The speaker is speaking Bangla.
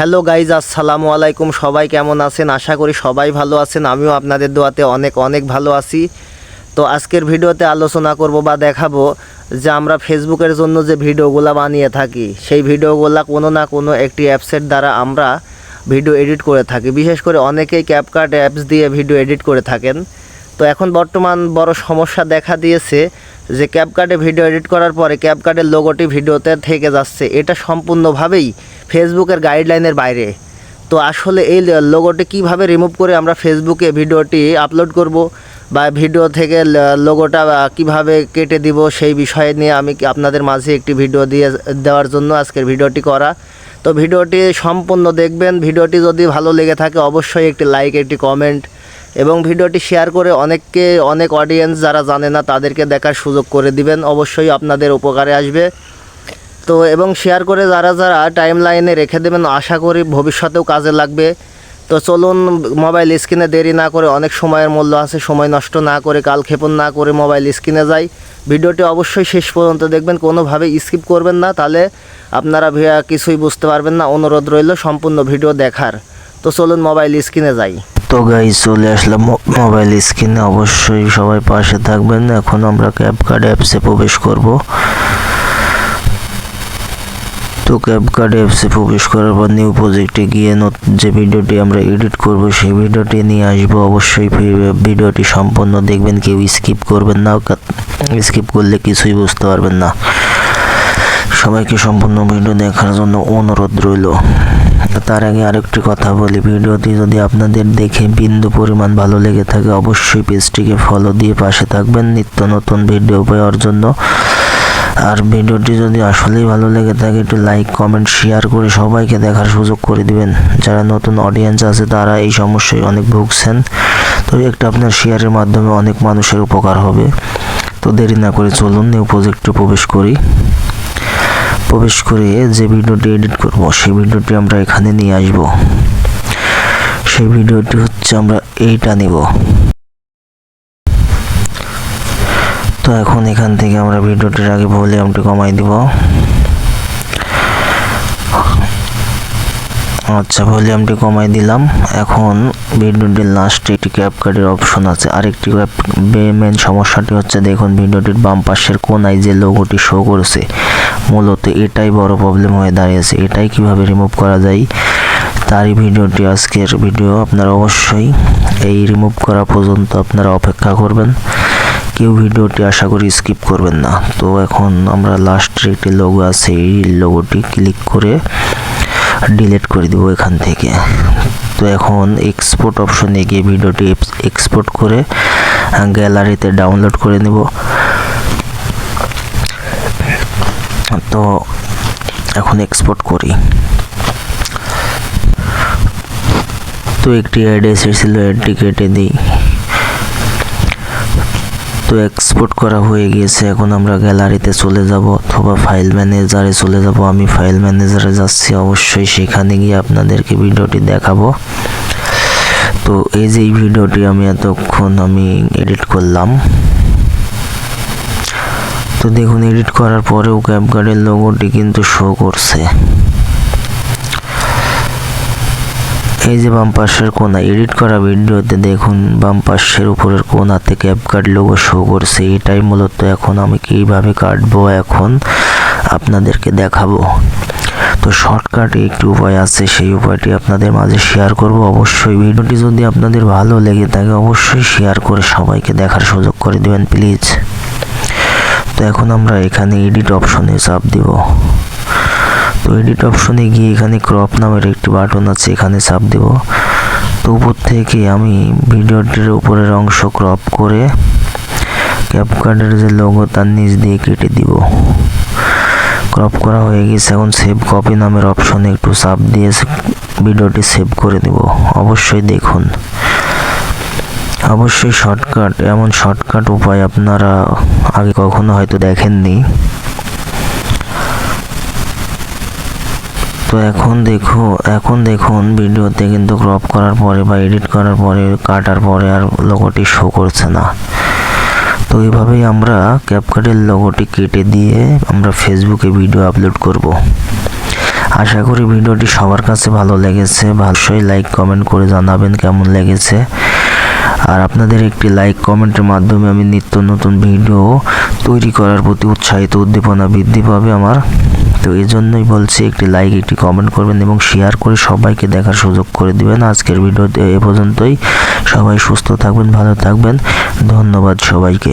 হ্যালো গাইজ, আসসালামু আলাইকুম। সবাই কেমন আছেন? আশা করি সবাই ভালো আছেন। আমিও আপনাদের দোয়াতে অনেক অনেক ভালো আছি। তো আজকের ভিডিওতে আলোচনা করব বা দেখাবো যে আমরা ফেসবুকের জন্য যে ভিডিওগুলো বানিয়ে থাকি, সেই ভিডিওগুলো কোনো না কোনো একটি অ্যাপসের দ্বারা আমরা ভিডিও এডিট করে থাকি। বিশেষ করে অনেকেই ক্যাপকাট অ্যাপস দিয়ে ভিডিও এডিট করে থাকেন। তো এখন বর্তমান বড় সমস্যা দেখা দিয়েছে যে ক্যাপকাটে ভিডিও এডিট করার পরে ক্যাপকাটের লোগোটি ভিডিওতে থেকে যাচ্ছে। এটা সম্পূর্ণভাবেই ফেসবুকের গাইডলাইনের বাইরে। তো আসলে এই লোগোটি কীভাবে রিমুভ করে আমরা ফেসবুকে ভিডিওটি আপলোড করব বা ভিডিও থেকে লোগোটা কীভাবে কেটে দিব সেই বিষয়ে নিয়ে আমি আপনাদের মাঝে একটি ভিডিও দিয়ে দেওয়ার জন্য আজকের ভিডিওটি করা। তো ভিডিওটি সম্পূর্ণ দেখবেন। ভিডিওটি যদি ভালো লেগে থাকে অবশ্যই একটি লাইক, একটি কমেন্ট এবং ভিডিওটি শেয়ার করে অনেককে, অনেক অডিয়েন্স যারা জানে না, তাদেরকে দেখার সুযোগ করে দিবেন। অবশ্যই আপনাদের উপকারে আসবে। তো, এবং শেয়ার করে যারা যারা টাইম লাইনে রেখে দেবেন, আশা করি ভবিষ্যতেও কাজে লাগবে। তো চলুন মোবাইল স্ক্রিনে দেরি না করে অনেক সময়ের মূল্য আছে, সময় নষ্ট না করে, কাল ক্ষেপণ না করে মোবাইল স্ক্রিনে যাই। ভিডিওটি অবশ্যই শেষ পর্যন্ত দেখবেন কোনোভাবে স্কিপ করবেন না। তাহলে আপনারা কিছুই বুঝতে পারবেন না। অনুরোধ রইল সম্পূর্ণ ভিডিও দেখার। তো চলুন মোবাইল স্ক্রিনে যাই। তো গাই চলে আসলাম মোবাইল স্ক্রিনে অবশ্যই সবাই পাশে থাকবেন। এখন আমরা ক্যাপকার্ড অ্যাপসে প্রবেশ করব। তো ক্যাপকার্ড অ্যাপসে প্রবেশ করার পর নিউ প্রজেক্টে গিয়ে যে ভিডিওটি আমরা এডিট করব, সেই ভিডিওটি নিয়ে আসব। অবশ্যই ভিডিওটি সম্পূর্ণ দেখবেন। কেউ স্কিপ করবেন না। স্কিপ করলে কিছুই বুঝতে পারবেন না। সবাইকে সম্পূর্ণ ভিডিও দেখার জন্য অনুরোধ রইল। তার আগে আরেকটি কথা বলি, ভিডিওটি যদি আপনাদের দেখে বিন্দু পরিমাণ ভালো লেগে থাকে, অবশ্যই পেজটিকে ফলো দিয়ে পাশে থাকবেন নিত্য নতুন ভিডিও পাওয়ার জন্য। আর ভিডিওটি যদি আসলেই ভালো লেগে থাকে, একটু লাইক কমেন্ট শেয়ার করে সবাইকে দেখার সুযোগ করে দিবেন। যারা নতুন অডিয়েন্স আছে, তারা এই সমস্যায় অনেক ভুগছেন। তো একটা আপনার শেয়ারের মাধ্যমে অনেক মানুষের উপকার হবে। তো দেরি না করে চলুন নিউ প্রজেক্টে প্রবেশ করি। প্রবেশ করে যে ভিডিওটি এডিট করব, সেই ভিডিওটি আমরা এখানে নিয়ে আসব। সেই ভিডিওটি হচ্ছে আমরা এইটা নিব। তো এখন এখান থেকে আমরা ভিডিওটির আগে ভলিউমটি কমাই দিব। আচ্ছা ভলিউমটি কমাই দিলাম। এখন ভিডিওটির লাস্টে একটি ক্যাপকার্ডের অপশন আছে। আরেকটি মেন সমস্যাটি হচ্ছে দেখুন, ভিডিওটির বাম পাশের কোনায় যে লোগোটি শো করেছে, মূলত এটাই বড় প্রবলেম হয়ে দাঁড়িয়েছে। এটাই কীভাবে রিমুভ করা যায়, তারই ভিডিওটি আজকের ভিডিও আপনারা অবশ্যই এই রিমুভ করা পর্যন্ত আপনারা অপেক্ষা করবেন। কেউ ভিডিওটি আশা করি স্কিপ করবেন না। তো এখন আমরা লাস্টের একটি লোগো আছে, এই লোগোটি ক্লিক করে ডিলিট করে দিব এখান থেকে। তো এখন এক্সপোর্ট অপশনে গিয়ে ভিডিওটি এক্সপোর্ট করে গ্যালারিতে ডাউনলোড করে নেব। তো এখন এক্সপোর্ট করি। তো একটি অ্যাড এসেছিল অ্যাডটি দিই। তো এক্সপোর্ট করা হয়ে গিয়েছে। এখন আমরা গ্যালারিতে চলে যাব অথবা ফাইল ম্যানেজারে চলে যাব। আমি ফাইল ম্যানেজারে যাচ্ছি, অবশ্যই সেখানে গিয়ে আপনাদেরকে ভিডিওটি দেখাবো। তো এই যে এই ভিডিওটি আমি এতক্ষণ আমি এডিট করলাম। তো দেখুন এডিট করার পরেও ক্যাপকার্ডের লোগোটি কিন্তু শো করছে। এই যে বাম পাশের কোনা এডিট করা ভিডিওতে দেখুন, বাম পাশের উপরের কোনাতে ক্যাপকার্ড লোগো শো করছে। এটাই মূলত এখন আমি কীভাবে কাটবো এখন আপনাদেরকে দেখাবো। তো শর্টকাটে একটি উপায় আছে, সেই উপায়টি আপনাদের মাঝে শেয়ার করব। অবশ্যই ভিডিওটি যদি আপনাদের ভালো লেগে থাকে, অবশ্যই শেয়ার করে সবাইকে দেখার সুযোগ করে দিবেন প্লিজ তো এখন আমরা এখানে এডিট অপশনে চাপ দিব। তো এডিট অপশনে গিয়ে এখানে ক্রপ নামের একটি বাটন আছে, এখানে চাপ দেব। তো উপর থেকে আমি ভিডিওটির উপরের অংশ ক্রপ করে ক্যাপকার্ডের যে লোগো তার নিচ দিয়ে কেটে দিব। ক্রপ করা হয়ে গেছে, এখন সেভ কপি নামের অপশনে একটু চাপ দিয়ে ভিডিওটি সেভ করে দেব। অবশ্যই দেখুন। অবশ্যই শর্টকাট এমন শর্টকাট উপায় আপনারা আগে কখনো হয়তো দেখেননি। তো এখন দেখো, এখন দেখুন ভিডিওতে কিন্তু ক্রপ করার পরে বা এডিট করার পরে, কাটার পরে আর লোগোটি শো করছে না। তো এইভাবেই আমরা ক্যাপকাটের লোগোটি কেটে দিয়ে আমরা ফেসবুকে ভিডিও আপলোড করব। আশা করি ভিডিওটি সবার কাছে ভালো লেগেছে। অবশ্যই লাইক কমেন্ট করে জানাবেন কেমন লেগেছে। আর আপনাদের একটি লাইক কমেন্টের মাধ্যমে আমি নিত্য নতুন ভিডিও তৈরি করার প্রতি উৎসাহিত, উদ্দীপনা বৃদ্ধি পাবে আমার। তো এই জন্যই বলছি, একটি লাইক একটি কমেন্ট করবেন এবং শেয়ার করে সবাইকে দেখার সুযোগ করে দিবেন। আজকের ভিডিওতে এ পর্যন্তই। সবাই সুস্থ থাকবেন, ভালো থাকবেন। ধন্যবাদ সবাইকে।